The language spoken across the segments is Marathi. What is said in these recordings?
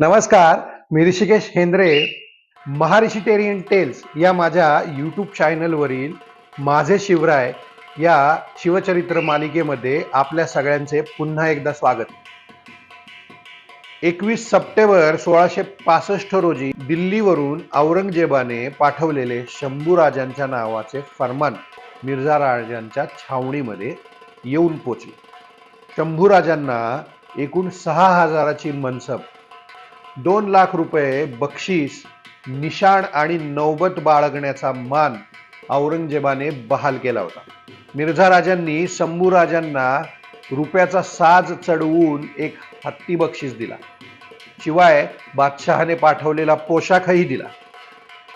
नमस्कार मी ऋषिकेश हेंद्रे. महारिशिटेरियन टेल्स या माझ्या यूट्यूब चॅनलवरील माझे शिवराय या शिवचरित्र मालिकेमध्ये आपल्या सगळ्यांचे पुन्हा एकदा स्वागत. एकवीस सप्टेंबर सोळाशे पासष्ट रोजी दिल्लीवरून औरंगजेबाने पाठवलेले शंभू राजांच्या नावाचे फरमान मिर्झा राजांच्या छावणीमध्ये येऊन पोचले. शंभूराजांना एकूण सहा हजाराची मनसब दोन लाख रुपये बक्षीस निशाण आणि नौबत बाळगण्याचा मान औरंगजेबाने बहाल केला होता. मिर्झा राजांनी शंभू राजांना रुपयाचा साज चढवून एक हत्ती बक्षीस दिला. शिवाय बादशहाने पाठवलेला पोशाखही दिला.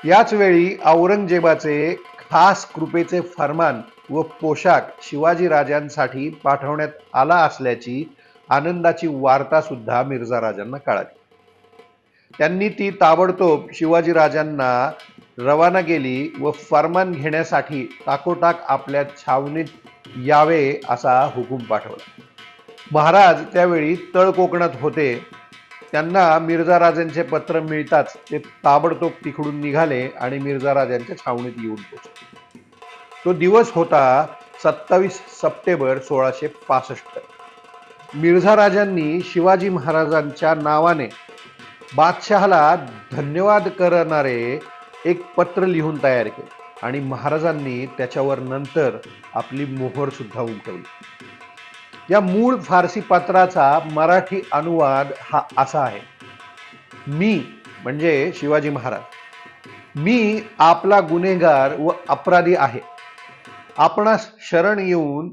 याच वेळी औरंगजेबाचे खास कृपेचे फरमान व पोशाख शिवाजी राजांसाठी पाठवण्यात आला असल्याची आनंदाची वार्ता सुद्धा मिर्झा राजांना कळाली. त्यांनी ती ताबडतोब शिवाजी राजांना रवाना केली व फरमान घेण्यासाठी टाकोटाक आपल्या छावणीत यावे असा हुकूम पाठवला. महाराज त्यावेळी तळ कोकणात होते. त्यांना मिर्झा राजांचे पत्र मिळताच ते ताबडतोब तिकडून निघाले आणि मिर्झा राजांच्या छावणीत येऊन पोचले. तो दिवस होता सत्तावीस सप्टेंबर सोळाशे पासष्ट. मिर्झा राजांनी शिवाजी महाराजांच्या नावाने बादशहाला धन्यवाद करणारे एक पत्र लिहून तयार केले. आणि महाराजांनी त्याच्यावर नंतर आपली मोहर सुद्धा उमटवली. या मूळ फारसी पत्राचा मराठी अनुवाद हा असा आहे. मी म्हणजे शिवाजी महाराज. मी आपला गुन्हेगार व अपराधी आहे. आपणास शरण येऊन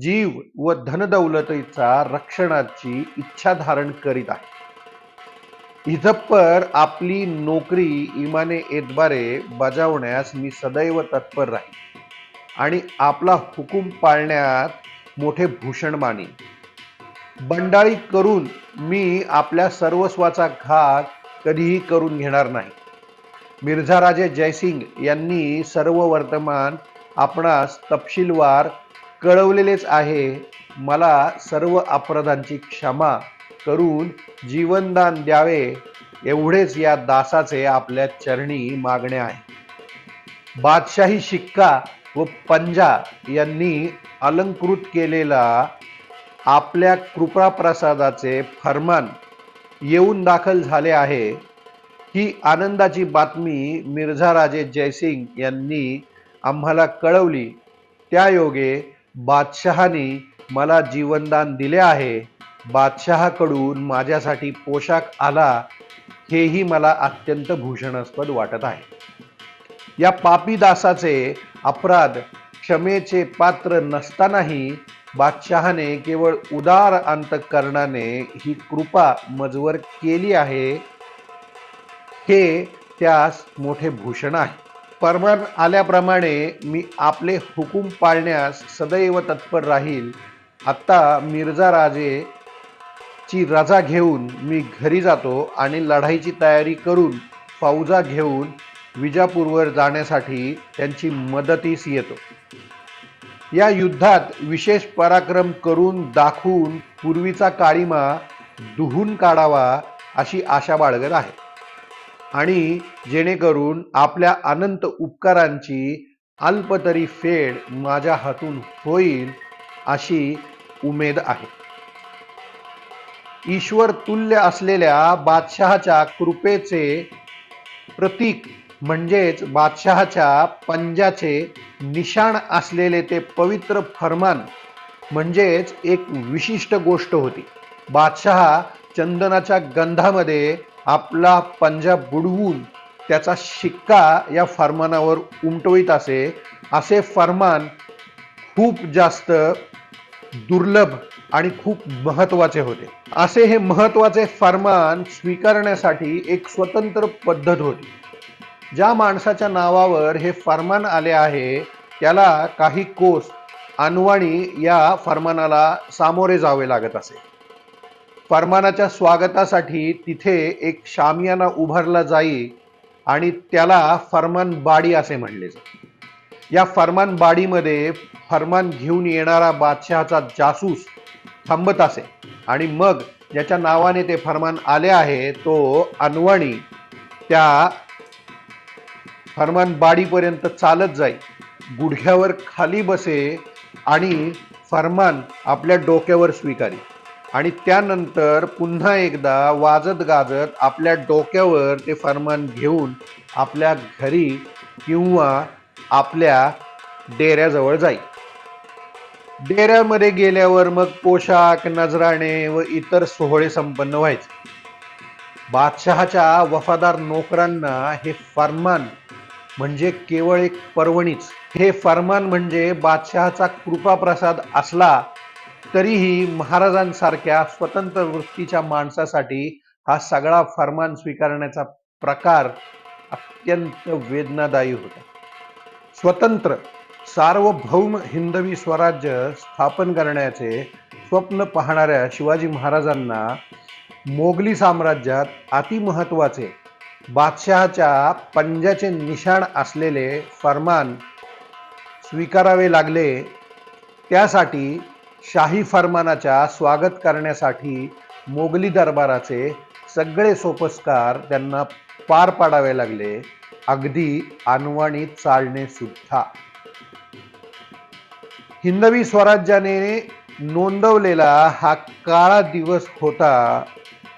जीव व धनदौलतीचा रक्षणाची इच्छा धारण करीत आहे. इथपर आपली नोकरी इमाने एतबारे बजावण्यास मी सदैव तत्पर राहील आणि आपला हुकूम पाळण्यात मोठे भूषण मानी बंडाळी करून मी आपल्या सर्वस्वाचा घात कधीही करून घेणार नाही. मिर्झा राजे जयसिंग यांनी सर्व वर्तमान आपणास तपशीलवार कळवलेलेच आहे. मला सर्व अपराधांची क्षमा करून जीवनदान द्यावे एवढेच या दासाचे आपल्या चरणी मागणे आहे. बादशाही शिक्का व पंजा यांनी अलंकृत केलेला आपल्या कृपाप्रसादाचे फरमान येऊन दाखल झाले आहे. ही आनंदाची बातमी मिर्झा राजे जयसिंग यांनी आम्हाला कळवली. त्या योगे बादशहानी मला जीवनदान दिले आहे. बादशहाकडून माझ्यासाठी पोशाख आला हेही मला अत्यंत भूषणास्पद वाटत आहे. या पापी दासाचे अपराध क्षमेचे पात्र नसतानाही बादशहाने केवळ उदार अंतकरणाने ही कृपा मजवर केली आहे हे त्यास मोठे भूषण आहे. परमान आल्याप्रमाणे मी आपले हुकूम पाळण्यास सदैव तत्पर राहील. आत्ता मिर्झा राजे ची रजा घेऊन मी घरी जातो आणि लढाईची तयारी करून फौजा घेऊन विजापूरवर जाण्यासाठी त्यांची मदतीस येतो. या युद्धात विशेष पराक्रम करून दाखवून पूर्वीचा काळीमा दुहून काढावा अशी आशा बाळगत आहे. आणि जेणेकरून आपल्या अनंत उपकारांची अल्प तरी फेड माझ्या हातून होईल अशी उमेद आहे. ईश्वर तुल्य असलेल्या बादशहाच्या कृपेचे प्रतीक म्हणजेच बादशहाच्या पंजाचे निशाण असलेले ते पवित्र फरमान म्हणजेच एक विशिष्ट गोष्ट होती. बादशहा चंदनाच्या गंधामध्ये आपला पंजा बुडवून त्याचा शिक्का या फरमानावर उमटवित असे असे फरमान खूप जास्त दुर्लभ आणि खूप महत्त्वाचे होते. असे हे महत्त्वाचे फरमान स्वीकारण्यासाठी एक स्वतंत्र पद्धत होती. ज्या माणसाच्या नावावर हे फरमान आले आहे त्याला काही कोस अनवाणी या फरमानाला सामोरे जावे लागत असे. फरमानाच्या स्वागतासाठी तिथे एक शामियाना उभारला जाई आणि त्याला फरमान बाडी असे म्हणले जाते या फरमान बाडीमध्ये फरमान घेऊन येणारा बादशहाचा जासूस थांबत असे. आणि मग ज्याच्या नावाने ते फरमान आले आहे तो अनवाणी त्या फरमान बाडीपर्यंत चालत जाई. गुडघ्यावर खाली बसे आणि फरमान आपल्या डोक्यावर स्वीकारी. आणि त्यानंतर पुन्हा एकदा वाजत गाजत आपल्या डोक्यावर ते फरमान घेऊन आपल्या घरी किंवा आपल्या डेऱ्याजवळ जाई. डेऱ्यामध्ये गेल्यावर मग पोशाख नजराणे व इतर सोहळे संपन्न व्हायचे. बादशहाच्या वफादार नोकरांना हे फरमान म्हणजे केवळ एक पर्वणीच. हे फरमान म्हणजे बादशहाचा कृपाप्रसाद असला तरीही महाराजांसारख्या स्वतंत्र वृत्तीच्या माणसासाठी हा सगळा फरमान स्वीकारण्याचा प्रकार अत्यंत वेदनादायी होता. स्वतंत्र सार्वभौम हिंदवी स्वराज्य स्थापन करण्याचे स्वप्न पाहणाऱ्या शिवाजी महाराजांना मोगली साम्राज्यात अतिमहत्वाचे बादशहाच्या पंजाचे निशाण असलेले फरमान स्वीकारावे लागले. त्यासाठी शाही फरमानाच्या स्वागत करण्यासाठी मोगली दरबाराचे सगळे सोपस्कार त्यांना पार पाडावे लागले. अगदी अनवाणी चालणे सुद्धा. हिंदवी स्वराज्याने नोंदवलेला हा काळा दिवस होता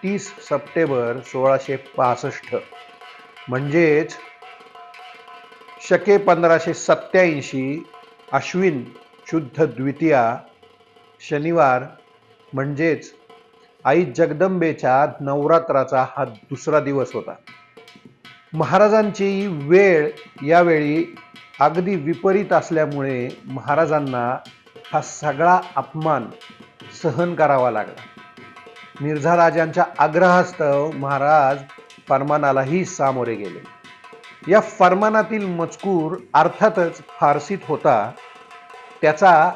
तीस सप्टेंबर सोळाशे पासष्ट. म्हणजेच शके पंधराशे सत्याऐंशी अश्विन शुद्ध द्वितीया शनिवार म्हणजेच आई जगदंबेच्या नवरात्राचा हा दुसरा दिवस होता. महाराजांची वेळ यावेळी अगदी विपरीत असल्यामुळे महाराजांना हा सगळा अपमान सहन करावा लागला. मिर्झा राजांच्या आग्रहास्तव महाराज फरमानालाही सामोरे गेले. या फरमानातील मजकूर अर्थातच फारसीत होता. त्याचा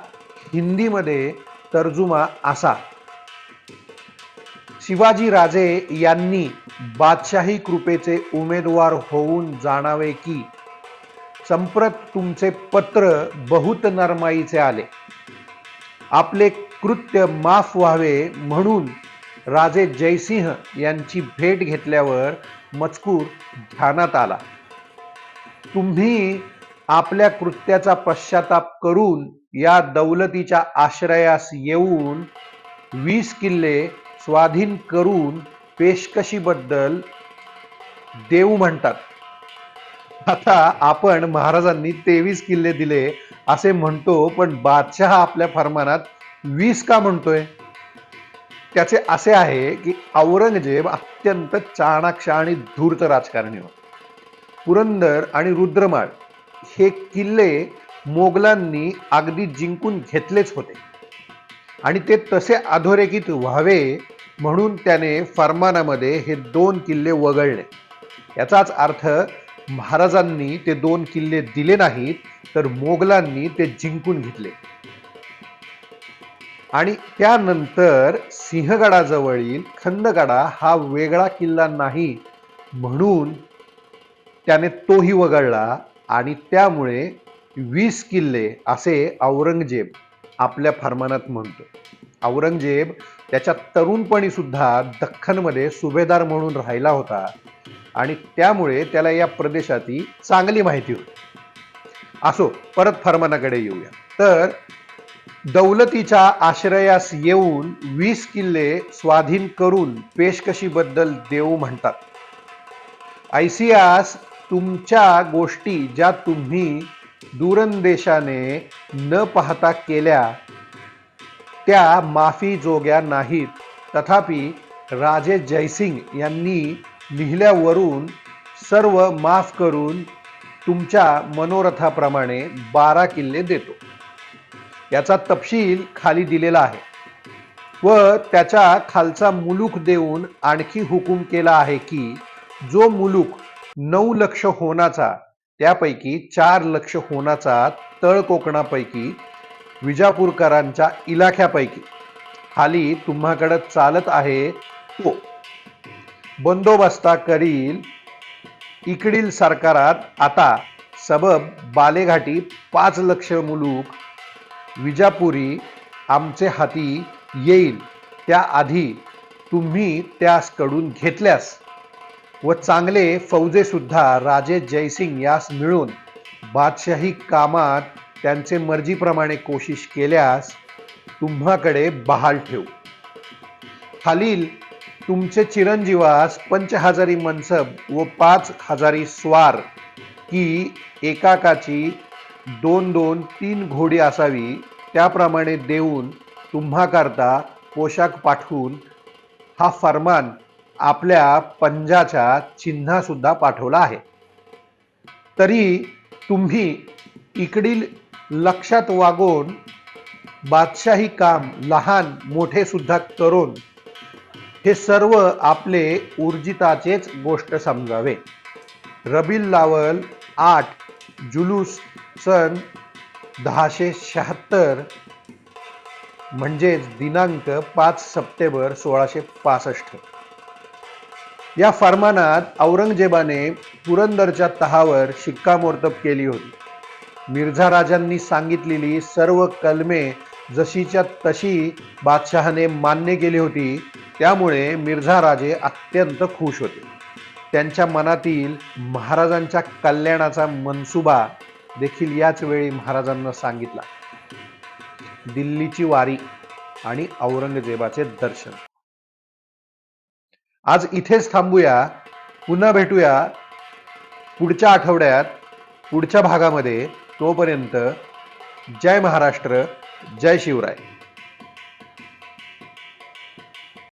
हिंदीमध्ये तर्जुमा असा शिवाजी राजे यांनी बादशाही कृपेचे उमेदवार होऊन जाणावे की संप्रत तुमचे पत्र बहुत नरमाईचे आले. आपले कृत्य माफ व्हावे म्हणून राजे जयसिंह यांची भेट घेतल्यावर मजकूर ध्यानात आला. तुम्ही आपल्या कृत्याचा पश्चाताप करून या दौलतीच्या आश्रयास येऊन वीस किल्ले स्वाधीन करून पेशकशीबद्दल देऊ म्हणतात. आता आपण महाराजांनी तेवीस किल्ले दिले असे म्हणतो पण बादशहा आपल्या फरमानात वीस का म्हणतोय? त्याचे असे आहे की औरंगजेब अत्यंत चाणाक्ष आणि धूर्त राजकारणी होता. पुरंदर आणि रुद्रमाळ हे किल्ले मोगलांनी अगदी जिंकून घेतलेच होते. आणि ते तसे अधोरेखित व्हावे म्हणून त्याने फरमानामध्ये हे दोन किल्ले वगळले. याचाच अर्थ महाराजांनी ते दोन किल्ले दिले नाहीत तर मोगलांनी ते जिंकून घेतले. आणि त्यानंतर सिंहगडाजवळील खंदगडा हा वेगळा किल्ला नाही म्हणून त्याने तोही वगळला आणि त्यामुळे वीस किल्ले असे औरंगजेब आपल्या फरमानात म्हणतो. औरंगजेब त्याच्या तरुणपणी सुद्धा दख्खनमध्ये सुभेदार म्हणून राहिला होता. आणि त्यामुळे त्याला या प्रदेशाची चांगली माहिती होती. असो परत फरमानाकडे येऊया. तर दौलतीच्या आश्रयास येऊन वीस किल्ले स्वाधीन करून पेशकशीबद्दल देऊ म्हणतात. ऐसियास तुमच्या गोष्टी ज्या तुम्ही दूरंदेशाने न पाहता केल्या त्या माफी जोग्या नाहीत. तथापि राजे जयसिंग यांनी लिहिल्यावरून सर्व माफ करून तुमच्या मनोरथाप्रमाणे बारा किल्ले देतो. याचा तपशील खाली दिलेला आहे व त्याच्या खालचा मुलूक देऊन आणखी हुकूम केला आहे की जो मुलूक नऊ लक्ष होण्याचा त्यापैकी चार लक्ष होण्याचा तळ कोकणापैकी विजापूरकरांच्या इलाख्यापैकी. खाली तुम्हाकडं चालत आहे तो. बंदोबस्ता करील इकडील सरकारात आता सबब बालेघाटी पाच लक्ष मुलूक विजापुरी आमचे हाती येईल. त्याआधी तुम्ही त्यास कडून घेतल्यास व चांगले फौजेसुद्धा राजे जयसिंग यास मिळून बादशाही कामात त्यांचे मर्जीप्रमाणे कोशिश केल्यास तुम्हाकडे बहाल ठेवू. खालील तुमचे चिरंजीवास पंच हजारी मनसब व पाच हजारी स्वार की एकाकाची दोन दोन तीन घोडी असावी त्याप्रमाणे देऊन तुम्हाकरता पोशाख पाठवून हा फरमान आपल्या पंजाच्या चिन्हासुद्धा पाठवला आहे. तरी तुम्ही इकडील लक्षात वागून बादशाही काम लहान मोठे सुद्धा करून हे सर्व आपले ऊर्जिताचेच गोष्ट समजावे. रबील लावल आठ जुलूस सन दहाशे शहात्तर म्हणजेच दिनांक पाच सप्टेंबर सोळाशे पासष्ट. या फरमानात औरंगजेबाने पुरंदरच्या तहावर शिक्कामोर्तब केली होती. मिर्झा राजांनी सांगितलेली सर्व कलमे जशीच्या तशी बादशहाने मान्य केली होती त्यामुळे मिर्झा राजे अत्यंत खुश होते. त्यांच्या मनातील महाराजांच्या कल्याणाचा मनसुबा देखील याच वेळी महाराजांना सांगितला. दिल्लीची वारी आणि औरंगजेबाचे दर्शन. आज इथेच थांबूया. पुन्हा भेटूया. पुढच्या आठवड्यात पुढच्या भागामध्ये. तोपर्यंत जय महाराष्ट्र जय शिवराय.